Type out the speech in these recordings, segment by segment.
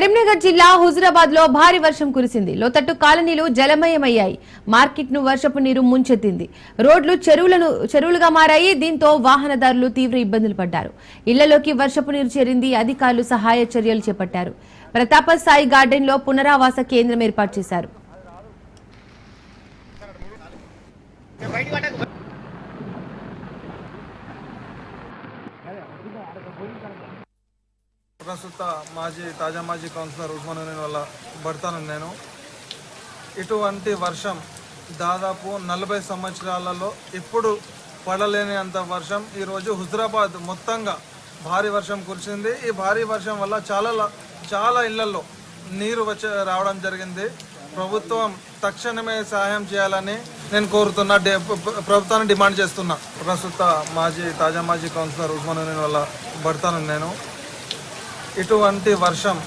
కరీంనగర్ జిల్లా హుజురాబాద్లో భారీ వర్షం కురిసింది. లోతట్టు కాలనీలు జలమయమయ్యాయి. మార్కెట్ను వర్షపు నీరు ముంచెత్తింది. రోడ్లు చెరువులను చెరువులుగా మారాయి. దీంతో వాహనదారులు తీవ్ర ఇబ్బందులు పడ్డారు. ఇళ్ళలోకి వర్షపు నీరు చేరింది. అధికారులు సహాయ చర్యలు చేపట్టారు. ప్రతాప సాయి గార్డెన్లో పునరావాస కేంద్రం ఏర్పాటు చేశారు. ప్రస్తుత మాజీ తాజా మాజీ కౌన్సిలర్ ఉస్మాన్ నేను వల్ల భర్తను నేను. ఇటువంటి వర్షం దాదాపు నలభై సంవత్సరాలలో ఎప్పుడు పడలేని అంత వర్షం. ఈరోజు హుజరాబాద్ మొత్తంగా భారీ వర్షం కురిసింది. ఈ భారీ వర్షం వల్ల చాలా చాలా ఇళ్ళలో నీరు వచ్చి రావడం జరిగింది. ప్రభుత్వం తక్షణమే సహాయం చేయాలని నేను కోరుతున్నా ప్రభుత్వాన్ని డిమాండ్ చేస్తున్నా. ప్రస్తుత మాజీ తాజా మాజీ కౌన్సిలర్ ఉస్మాన్ నేను వల్ల భర్తను నేను. ఇటువంటి వర్షం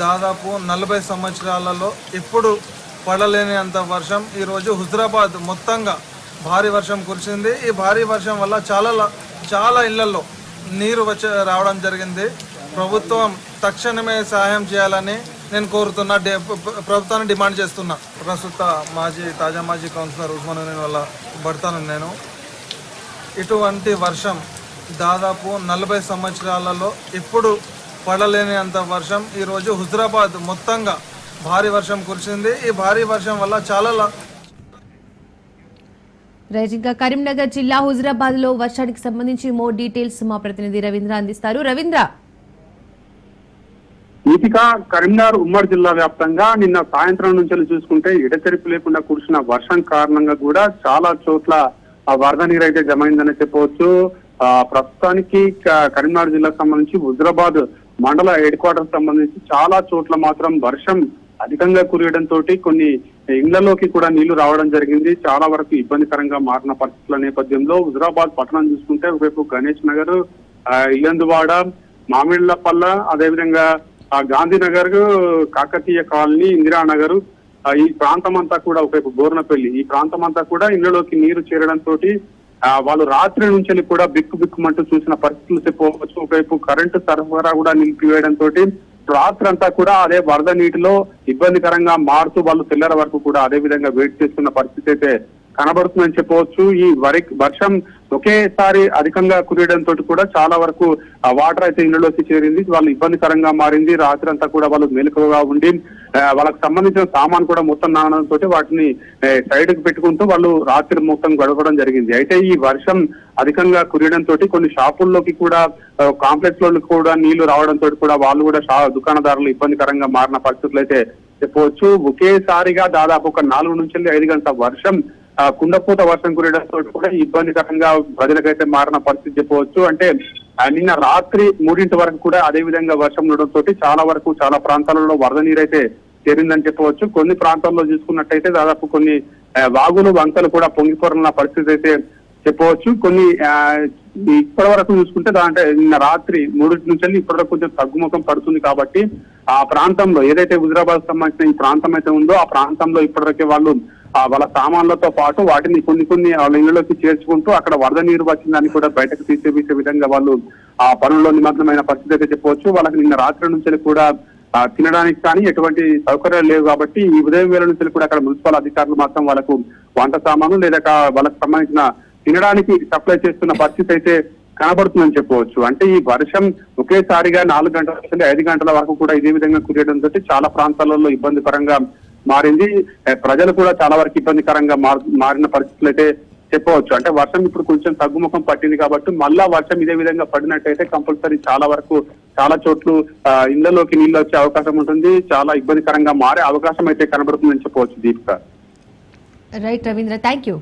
దాదాపు నలభై సంవత్సరాలలో ఎప్పుడు పడలేని అంత వర్షం ఈరోజు హుజరాబాద్ మొత్తంగా భారీ వర్షం కురిసింది. ఈ భారీ వర్షం వల్ల చాలా ల- చాలా ఇళ్ళలో నీరు వచ్చే రావడం జరిగింది. ప్రభుత్వం తక్షణమే సహాయం చేయాలని నేను కోరుతున్నా డే- ప్రభుత్వాన్ని డిమాండ్ చేస్తున్నా. ప్రస్తుత మాజీ తాజా మాజీ కౌన్సిలర్ ఉస్మాన్ నేను వల్ల పడతాను నేను. ఇటువంటి వర్షం దాదాపు నలభై సంవత్సరాలలో ఎప్పుడు పడలేని అంత వర్షం. ఈరోజు హుజరాబాద్ మొత్తంగా భారీ వర్షం కురిసింది. ఈ భారీ వర్షం వల్ల చాలా ల- రైట్ ఇంకా కరీంనగర్ జిల్లా హుజురాబాద్లో వర్షానికి సంబంధించి మోర్ డీటెయిల్స్ మా ప్రతినిధి రవీంద్ర అందిస్తారు. రవీంద్ర! దీపిక కరీంనగర్ ఉమ్మడి జిల్లా వ్యాప్తంగా నిన్న సాయంత్రం నుంచి చూసుకుంటే ఎడతెరిపి లేకుండా కురిసిన వర్షం కారణంగా కూడా చాలా చోట్ల ఆ వరద నీరు అయితే జమైందని చెప్పవచ్చు. ఆ ప్రస్తుతానికి కరీంనగర్ జిల్లాకు సంబంధించి హుజరాబాద్ మండల హెడ్ క్వార్టర్ సంబంధించి చాలా చోట్ల మాత్రం వర్షం అధికంగా కురియడంతో కొన్ని ఇండ్లలోకి కూడా నీళ్ళు రావడం జరిగింది. చాలా వరకు ఇబ్బందికరంగా మారిన పరిస్థితుల నేపథ్యంలో హుజరాబాద్ పట్టణం చూసుకుంటే ఒకవైపు గణేష్ నగర్ ఆ, ఇల్లందువాడ మామిళ్ళపల్ల అదేవిధంగా ఆ గాంధీనగర్ కాకతీయ కాలనీ ఇందిరానగర్ ఈ ప్రాంతం అంతా కూడా ఒకవైపు బోర్నపల్లి. ఈ ప్రాంతం అంతా కూడా ఇళ్ళలోకి నీరు చేరడంతో వాళ్ళు రాత్రి నుంచి కూడా బిక్కు బిక్కుమంటూ చూసిన పరిస్థితులు చెప్పుకోవచ్చు ఒకవైపు కరెంటు సరఫరా కూడా నిలిపివేయడంతో రాత్రి అంతా కూడా అదే వరద నీటిలో ఇబ్బందికరంగా మారుతూ వాళ్ళు తెల్లర వరకు కూడా అదే విధంగా వెయిట్ చేస్తున్న పరిస్థితి అయితే కనబడుతుందని చెప్పవచ్చు. ఈ వరి వర్షం ఒకేసారి అధికంగా కురియడంతో కూడా చాలా వరకు వాటర్ అయితే ఇళ్ళలోకి చేరింది. వాళ్ళు ఇబ్బందికరంగా మారింది. రాత్రి అంతా కూడా వాళ్ళు మెలకువగా ఉండి వాళ్ళకి సంబంధించిన సామాన్ కూడా మొత్తం నానడంతో వాటిని సైడ్కి పెట్టుకుంటూ వాళ్ళు రాత్రి మొత్తం గడపడం జరిగింది. అయితే ఈ వర్షం అధికంగా కురియడంతో కొన్ని షాపుల్లోకి కూడా కాంప్లెక్స్లో కూడా నీళ్ళు రావడంతో కూడా వాళ్ళు కూడా షా దుకాణదారులు ఇబ్బందికరంగా మారిన పరిస్థితులు అయితే చెప్పవచ్చు. ఒకేసారిగా దాదాపు ఒక నాలుగు నుంచి ఐదు గంటల వర్షం కుండపోత వర్షం కురియడంతో కూడా ఇబ్బందికరంగా ప్రజలకైతే మారిన పరిస్థితి చెప్పవచ్చు. అంటే నిన్న రాత్రి మూడింటి వరకు కూడా అదే విధంగా వర్షం ఉండడంతో చాలా వరకు చాలా ప్రాంతాలలో వరద నీరైతే చేరిందని చెప్పవచ్చు. కొన్ని ప్రాంతాల్లో చూసుకున్నట్టయితే దాదాపు కొన్ని వాగులు వంకలు కూడా పొంగిపోరున్న పరిస్థితి అయితే చెప్పవచ్చు. కొన్ని ఇప్పటి వరకు చూసుకుంటే దాంట్లో నిన్న రాత్రి మూడింటి నుంచి వెళ్ళి ఇప్పటి వరకు కొంచెం తగ్గుముఖం పడుతుంది కాబట్టి ఆ ప్రాంతంలో ఏదైతే హుజరాబాద్ సంబంధించిన ఈ ప్రాంతం అయితే ఉందో ఆ ప్రాంతంలో ఇప్పటివరకే వాళ్ళు ఆ వాళ్ళ సామాన్లతో పాటు వాటిని కొన్ని కొన్ని వాళ్ళ ఇళ్ళలోకి చేర్చుకుంటూ అక్కడ వరద నీరు వచ్చిందని కూడా బయటకు తీసేపీసే విధంగా వాళ్ళు ఆ పనుల్లో నిమగ్నమైన పరిస్థితి అయితే చెప్పవచ్చు. వాళ్ళకి నిన్న రాత్రి నుంచి కూడా తినడానికి కానీ ఎటువంటి సౌకర్యాలు లేవు కాబట్టి ఈ ఉదయం వేళ నుంచి కూడా అక్కడ మున్సిపల్ అధికారులు మాత్రం వాళ్ళకు వంట సామాను లేదా వాళ్ళకు వాళ్ళకి సంబంధించిన తినడానికి సప్లై చేస్తున్న పరిస్థితి అయితే కనబడుతుందని చెప్పవచ్చు. అంటే ఈ వర్షం ఒకేసారిగా నాలుగు గంటల నుంచి ఐదు గంటల వరకు కూడా ఇదే విధంగా కురియడంతో చాలా ప్రాంతాలలో ఇబ్బందికరంగా మారింది. ప్రజలు కూడా చాలా వరకు ఇబ్బందికరంగా మారిన పరిస్థితులు అయితే చెప్పవచ్చు. అంటే వర్షం ఇప్పుడు కొంచెం తగ్గుముఖం పట్టింది కాబట్టి మళ్ళా వర్షం ఇదే విధంగా పడినట్టయితే కంపల్సరీ చాలా వరకు చాలా చోట్ల ఇళ్ళలోకి నీళ్ళు వచ్చే అవకాశం ఉంటుంది. చాలా ఇబ్బందికరంగా మారే అవకాశం అయితే కనబడుతుందని చెప్పవచ్చు Deepika. Right Ravindra thank you